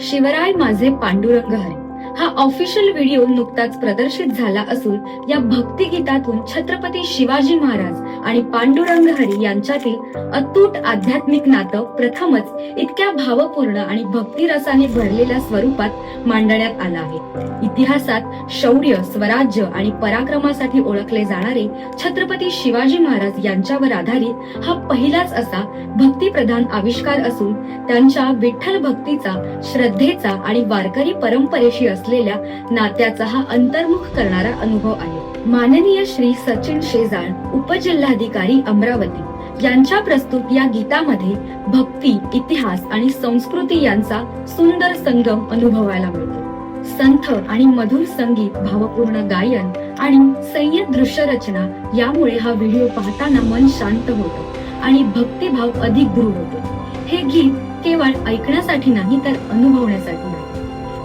शिवराय माझे पांडुरंग हरी. हा official video नुकताच प्रदर्शित झाला असून या भक्तिगीतातून छत्रपती शिवाजी महाराज आणि पांडुरंग हरी यांच्यातील अतूट आध्यात्मिक नातं प्रथमच इतक्या भावपूर्ण आणि भक्तिरसाने भरलेल्या स्वरूपात मांडण्यात आला आहे. इतिहासात शौर्य स्वराज्य आणि पराक्रमासाठी ओळखले जाणारे छत्रपती शिवाजी महाराज यांच्यावर आधारित हा पहिलाच असा भक्तिप्रधान आविष्कार असून त्यांच्या विठ्ठल भक्तीचा श्रद्धेचा आणि वारकरी परंपरेशी असलेल्या नात्याचा हा अंतर्मुख करणारा अनुभव आहे. माननीय श्री सचिन शेजाळ उपजिल्हाधिकारी अमरावती यांच्या प्रस्तुत या गीतामध्ये भक्ती इतिहास आणि संस्कृती यांचा सुंदर संगम अनुभवायला मिळतो. संथ आणि मधुर संगीत भावपूर्ण गायन आणि संयत दृश्य रचना यामुळे हा व्हिडिओ पाहताना मन शांत होतं आणि भक्तिभाव अधिक दृढ होतो. हे गीत केवळ ऐकण्यासाठी नाही तर अनुभवण्यासाठी.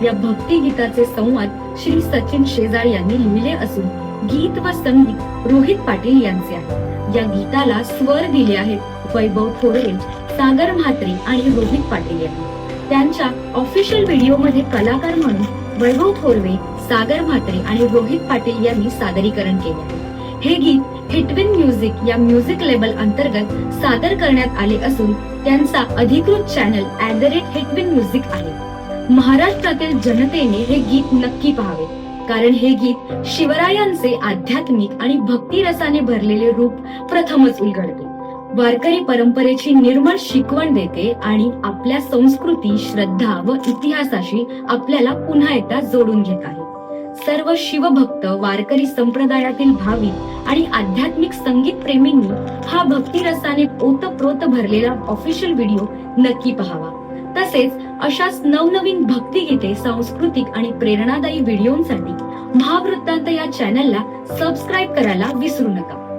या भक्ती गीताचे संवाद श्री सचिन शेजाळ यांनी लिहिले असून गीत व संगीत रोहित पाटील यांचे आहे. या गीताला स्वर दिले आहेत वैभव थोरवे सागर म्हात्रे आणि रोहित पाटील यांनी. त्यांच्या ऑफिशियल व्हिडिओमध्ये कलाकार म्हणून वैभव थोरवे सागर म्हात्रे आणि रोहित पाटील यांनी सादरीकरण केले आहे. हे गीत हिटविन म्युझिक या म्युझिक लेबल अंतर्गत सादर करण्यात आले असून त्यांचा अधिकृत channel at the rate Hitwin music आहे. महाराष्ट्रातील जनतेने हे गीत नक्की पाहावे. कारण हे गीत शिवरायांचे आध्यात्मिक आणि भक्तिरसाने भरलेले रूप प्रथमच उलगडते. वारकरी परंपरेची निर्मळ शिकवण देते आणि आपल्या संस्कृती श्रद्धा व इतिहासाशी आपल्याला पुन्हा एकदा जोडून घेत आहे. सर्व शिवभक्त वारकरी संप्रदायातील भाविक आणि आध्यात्मिक संगीत प्रेमींनी हा भक्तिरसाने ओतप्रोत भरलेला ऑफिशियल व्हिडिओ नक्की पहावा. तसेच अशाच नवनवीन भक्तिगीते सांस्कृतिक आणि प्रेरणादायी व्हिडिओंसाठी महावृत्तांत या चॅनलला सबस्क्राईब करायला विसरू नका.